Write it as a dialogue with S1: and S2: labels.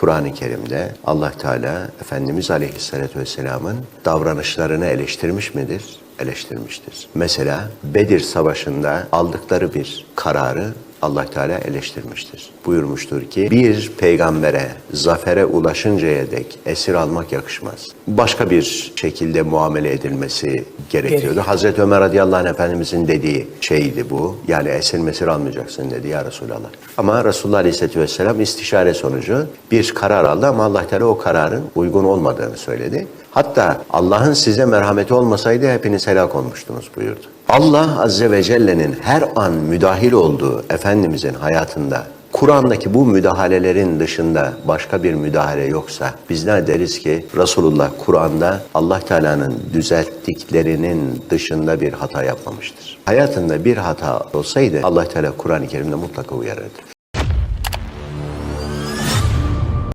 S1: Kur'an-ı Kerim'de Allah Teala Efendimiz Aleyhisselatü Vesselam'ın davranışlarını eleştirmiş midir? Eleştirmiştir. Mesela Bedir Savaşı'nda aldıkları bir kararı Allah Teala eleştirmiştir. Buyurmuştur ki bir peygambere zafere ulaşıncaya dek esir almak yakışmaz. Başka bir şekilde muamele edilmesi gerekiyordu. Hazreti Ömer radıyallahu anh Efendimizin dediği şeydi bu. Yani esir mesir almayacaksın dedi ya Resulallah. Ama Resulullah aleyhisselatü vesselam istişare sonucu bir karar aldı ama Allah Teala o kararın uygun olmadığını söyledi. Hatta Allah'ın size merhameti olmasaydı hepiniz helak olmuştunuz buyurdu. Allah Azze ve Celle'nin her an müdahil olduğu Efendimizin hayatında Kur'an'daki bu müdahalelerin dışında başka bir müdahale yoksa biz ne deriz ki Resulullah Kur'an'da Allah Teala'nın düzelttiklerinin dışında bir hata yapmamıştır. Hayatında bir hata olsaydı Allah Teala Kur'an-ı Kerim'de mutlaka uyarırdı.